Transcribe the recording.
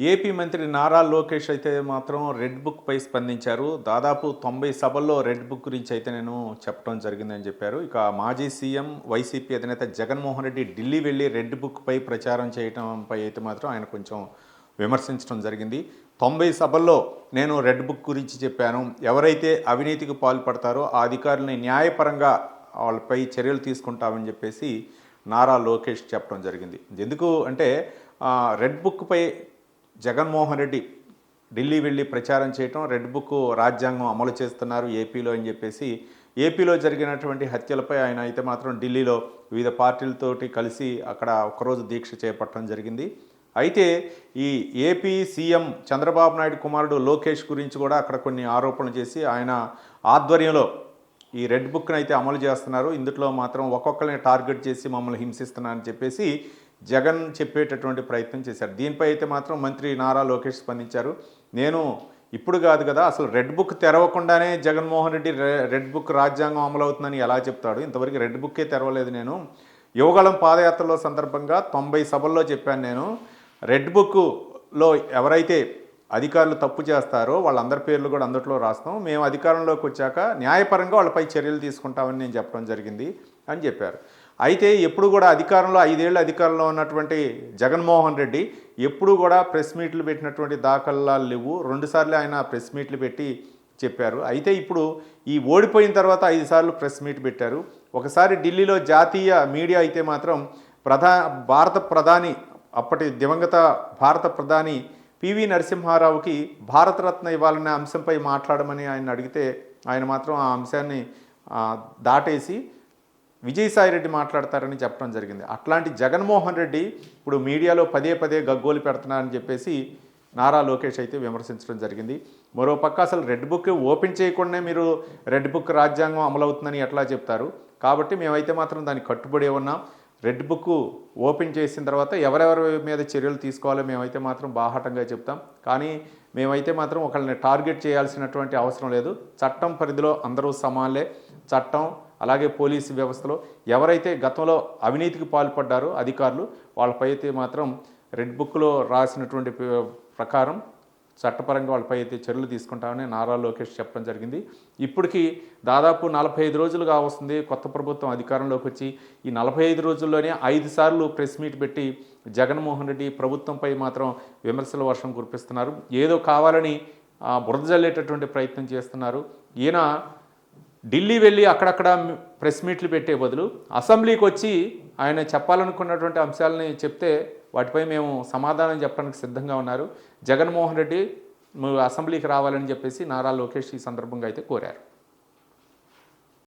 AP మంత్రి నారా లోకేష్ అయితే మాత్రం రెడ్ బుక్ పై స్పందించారు. దాదాపు తొంభై సభల్లో రెడ్ బుక్ గురించి అయితే నేను చెప్పడం జరిగిందని చెప్పారు. ఇక మాజీ సీఎం వైసీపీ అధినేత జగన్మోహన్ రెడ్డి ఢిల్లీ వెళ్ళి రెడ్ బుక్ పై ప్రచారం చేయడంపై అయితే మాత్రం ఆయన కొంచెం విమర్శించడం జరిగింది. తొంభై సభల్లో నేను రెడ్ బుక్ గురించి చెప్పాను. ఎవరైతే అవినీతికి పాల్పడతారో ఆ అధికారులని న్యాయపరంగా వాళ్ళపై చర్యలు తీసుకుంటామని చెప్పేసి నారా లోకేష్ చెప్పడం జరిగింది. ఎందుకు అంటే రెడ్ బుక్పై జగన్మోహన్ రెడ్డి ఢిల్లీ వెళ్ళి ప్రచారం చేయటం రెడ్ బుక్ రాజ్యాంగం అమలు చేస్తున్నారు ఏపీలో అని చెప్పేసి ఏపీలో జరిగినటువంటి హత్యలపై ఆయన అయితే మాత్రం ఢిల్లీలో వివిధ పార్టీలతోటి కలిసి అక్కడ ఒకరోజు దీక్ష చేపట్టడం జరిగింది. అయితే ఈ ఏపీ సీఎం చంద్రబాబు నాయుడు కుమారుడు లోకేష్ గురించి కూడా అక్కడ కొన్ని ఆరోపణలు చేసి ఆయన ఆధ్వర్యంలో ఈ రెడ్ బుక్ని అయితే అమలు చేస్తున్నారు. ఇందులో మాత్రం ఒక్కొక్కరిని టార్గెట్ చేసి మమ్మల్ని హింసిస్తున్నారని చెప్పేసి జగన్ చెప్పేటటువంటి ప్రయత్నం చేశారు. దీనిపై అయితే మాత్రం మంత్రి నారా లోకేష్ స్పందించారు. నేను ఇప్పుడు కాదు కదా అసలు రెడ్ బుక్ తెరవకుండానే జగన్మోహన్ రెడ్డి రెడ్ బుక్ రాజ్యాంగం అమలవుతుందని ఎలా చెప్తాడు? ఇంతవరకు రెడ్ బుక్కే తెరవలేదు నేను. యువగళం పాదయాత్రలో సందర్భంగా తొంభై సభల్లో చెప్పాను నేను. రెడ్ బుక్లో ఎవరైతే అధికారులు తప్పు చేస్తారో వాళ్ళందరి పేర్లు కూడా అందుట్లో రాస్తాం. మేము అధికారంలోకి వచ్చాక న్యాయపరంగా వాళ్ళపై చర్యలు తీసుకుంటామని నేను చెప్పడం జరిగింది అని చెప్పారు. అయితే ఎప్పుడు కూడా అధికారంలో ఐదేళ్ళు అధికారంలో ఉన్నటువంటి జగన్మోహన్ రెడ్డి ఎప్పుడు కూడా ప్రెస్ మీట్లు పెట్టినటువంటి దాఖలాలు లేవు. రెండుసార్లు ఆయన ప్రెస్ మీట్లు పెట్టి చెప్పారు. అయితే ఇప్పుడు ఈ ఓడిపోయిన తర్వాత ఐదు సార్లు ప్రెస్ మీట్ పెట్టారు. ఒకసారి ఢిల్లీలో జాతీయ మీడియా అయితే మాత్రం ప్రధా భారత ప్రధాని అప్పటి దివంగత భారత ప్రధాని పివి నరసింహారావుకి భారతరత్న ఇవ్వాలనే అంశంపై మాట్లాడమని ఆయన అడిగితే ఆయన మాత్రం ఆ అంశాన్ని దాటేసి విజయసాయి రెడ్డి మాట్లాడతారని చెప్పడం జరిగింది. అట్లాంటి జగన్మోహన్ రెడ్డి ఇప్పుడు మీడియాలో పదే పదే గగ్గోలు పెడుతున్నారని చెప్పేసి నారా లోకేష్ అయితే విమర్శించడం జరిగింది. మరోపక్క అసలు రెడ్ బుక్ ఓపెన్ చేయకుండానే మీరు రెడ్ బుక్ రాజ్యాంగం అమలవుతుందని ఎట్లా చెప్తారు? కాబట్టి మేమైతే మాత్రం దానికి కట్టుబడి ఉన్నాం. రెడ్ బుక్ ఓపెన్ చేసిన తర్వాత ఎవరెవరి మీద చర్యలు తీసుకోవాలో మేమైతే మాత్రం బాహాటంగా చెప్తాం. కానీ మేమైతే మాత్రం ఒకళ్ళని టార్గెట్ చేయాల్సినటువంటి అవసరం లేదు. చట్టం పరిధిలో అందరూ సమానలే. చట్టం అలాగే పోలీసు వ్యవస్థలో ఎవరైతే గతంలో అవినీతికి పాల్పడ్డారో అధికారులు వాళ్ళపై అయితే మాత్రం రెడ్ బుక్లో రాసినటువంటి ప్రకారం చట్టపరంగా వాళ్ళపై అయితే చర్యలు తీసుకుంటామని నారా లోకేష్ చెప్పడం జరిగింది. ఇప్పటికి దాదాపు నలభై ఐదు రోజులుగా వస్తుంది కొత్త ప్రభుత్వం అధికారంలోకి వచ్చి. ఈ నలభై ఐదు రోజుల్లోనే ఐదు సార్లు ప్రెస్ మీట్ పెట్టి జగన్మోహన్ రెడ్డి ప్రభుత్వంపై మాత్రం విమర్శల వర్షం కురిపిస్తున్నారు. ఏదో కావాలని బురద జల్లేటటువంటి ప్రయత్నం చేస్తున్నారు. ఈయన ఢిల్లీ వెళ్ళి అక్కడక్కడ ప్రెస్ మీట్లు పెట్టే బదులు అసెంబ్లీకి వచ్చి ఆయన చెప్పాలనుకున్నటువంటి అంశాలని చెప్తే వాటిపై మేము సమాధానం చెప్పడానికి సిద్ధంగా ఉన్నారు. జగన్మోహన్ రెడ్డి అసెంబ్లీకి రావాలని చెప్పేసి నారా లోకేష్ ఈ సందర్భంగా అయితే కోరారు.